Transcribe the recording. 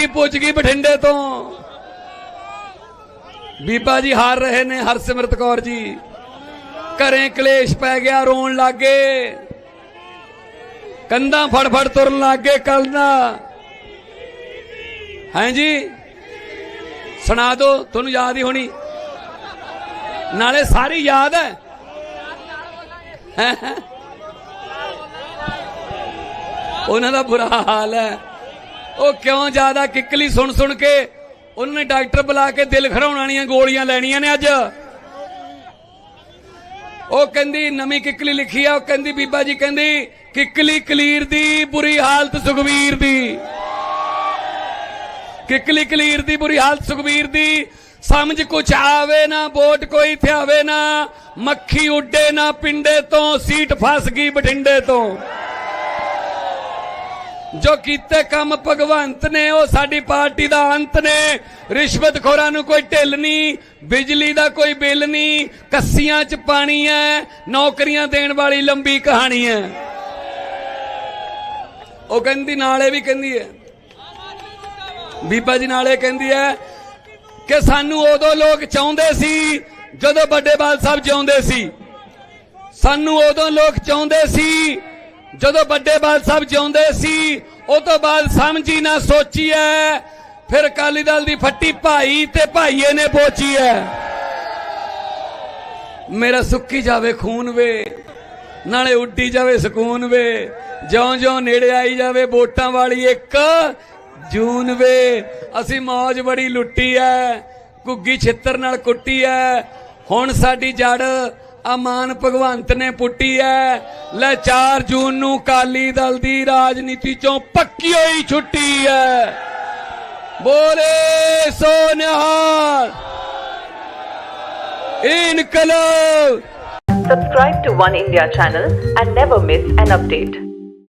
Party ਪੁੱਜ ਗਈ ਬਠਿੰਡੇ ਤੋਂ। ਬੀਬਾ ਜੀ ਹਾਰ ਰਹੇ ਨੇ ਹਰਸਿਮਰਤ ਕੌਰ ਜੀ। ਘਰੇ ਕਲੇਸ਼ ਪੈ ਗਿਆ, ਰੋਣ ਲੱਗੇ। ਕੰਧਾਂ ਫੜ ਫੜ ਤੁਰਨ ਲੱਗੇ ਕੰਧਾਂ ਹਾਂ ਜੀ? ਸੁਣਾ ਦੋ ਤੁਹਾਨੂੰ ਯਾਦ ਹੀ ਹੋਣੀ। ਨਾਲੇ ਸਾਰੀ ਯਾਦ ਹੈ, ਹੈਂ? ਉਹਨਾਂ ਦਾ ਬੁਰਾ ਹਾਲ ਹੈ। ਉਹ ਕਿਉਂ ਜ਼ਿਆਦਾ ਕਿੱਕਲੀ ਸੁਣ ਸੁਣ ਕੇ? ਉਹਨਾਂ ਨੇ ਡਾਕਟਰ ਬੁਲਾ ਕੇ ਦਿਲ ਖਰਾਉਣ ਵਾਲੀਆਂ ਗੋਲੀਆਂ ਲੈਣੀਆਂ ਨੇ ਅੱਜ। ਉਹ ਕਹਿੰਦੀ, ਨਵੀਂ ਕਿੱਕਲੀ ਲਿਖੀ ਆ, ਉਹ ਕਹਿੰਦੀ, ਬੀਬਾ ਜੀ ਕਹਿੰਦੀ, ਕਿੱਕਲੀ ਕਲੀਰ ਦੀ, ਬੁਰੀ ਹਾਲਤ ਸੁਖਵੀਰ ਦੀ। ਕਿੱਕਲੀ ਕਲੀਰ ਦੀ, ਬੁਰੀ ਹਾਲਤ ਸੁਖਵੀਰ ਦੀ। ਸਮਝ ਕੁਛ ਆਵੇ ਨਾ, ਵੋਟ ਕੋਈ ਥਿਆਵੇ ਨਾ। ਮੱਖੀ ਉੱਡੇ ਨਾ, ਪਿੰਡੇ ਤੋਂ, ਸੀਟ ਫਸ ਗਈ ਬਠਿੰਡੇ ਤੋਂ। ਜੋ ਕੀਤੇ ਕੰਮ ਭਗਵੰਤ ਨੇ, ਉਹ ਸਾਡੀ ਪਾਰਟੀ ਦਾ ਅੰਤ ਨੇ। ਰਿਸ਼ਵਤਖੋਰਾਂ ਨੂੰ ਕੋਈ ਢਿੱਲ ਨਹੀਂ, ਬਿਜਲੀ ਦਾ ਕੋਈ ਬਿੱਲ ਨਹੀਂ, ਕੱਸੀਆਂ 'ਚ ਪਾਣੀ ਹੈ ਨੌਕਰੀਆਂ ਦੇਣ ਵਾਲੀ ਲੰਬੀ ਕਹਾਣੀ ਹੈ ਉਹ ਕਹਿੰਦੀ, ਨਾਲੇ ਵੀ ਕਹਿੰਦੀ ਹੈ ਬੀਬਾ ਜੀ ਨਾਲੇ ਕਹਿੰਦੀ ਹੈ ਕਿ ਸਾਨੂੰ ਉਦੋਂ ਲੋਕ ਚਾਹੁੰਦੇ ਸੀ ਜਦੋਂ ਵੱਡੇ ਬਾਲ ਸਾਹਿਬ ਜਿਉਂਦੇ ਸੀ। ਸਾਨੂੰ ਉਦੋਂ ਲੋਕ ਚਾਹੁੰਦੇ ਸੀ ਜਦੋਂ ਵੱਡੇ ਬਾਲ ਸਾਹਿਬ ਜਿਉਂਦੇ ਸੀ, ਉਹ ਤੋਂ ਬਾਅਦ ਸਮਝੀ ਨਾ ਸੋਚੀ ਐ ਫਿਰ ਅਕਾਲੀ ਦਲ ਦੀ ਫੱਟੀ ਭਾਈ ਤੇ ਭਾਈਏ ਨੇ ਪੋਚੀ ਐ ਮੇਰਾ ਸੁੱਕੀ ਜਾਵੇ ਖੂਨ ਵੇ, ਨਾਲੇ ਉੱਡੀ ਜਾਵੇ ਸਕੂਨ ਵੇ। ਜਿਉਂ-ਜਿਉਂ ਨੇੜੇ ਆਈ ਜਾਵੇ ਵੋਟਾਂ ਵਾਲੀ ਇੱਕ ਜੂਨ ਵੇ। ਅਸੀਂ ਮੌਜ ਬੜੀ ਲੁੱਟੀ ਐ ਕੁੱਗੀ ਛਿੱਤਰ ਨਾਲ ਕੁੱਟੀ ਐ ਹੁਣ ਸਾਡੀ ਜੜ ਅਮਾਨ ਭਗਵੰਤ ਨੇ ਪੁੱਟੀ ਐ ਲੈ 4 ਜੂਨ ਨੂੰ ਕਾਲੀ ਦਲ ਦੀ ਰਾਜਨੀਤੀ ਚੋਂ ਪੱਕੀ ਹੋਈ ਛੁੱਟੀ ਐ ਬੋਲੇ ਸੋ ਨਿਹਾਲ ਇਨਕਲਾਬ Subscribe to One India channel and never miss an update.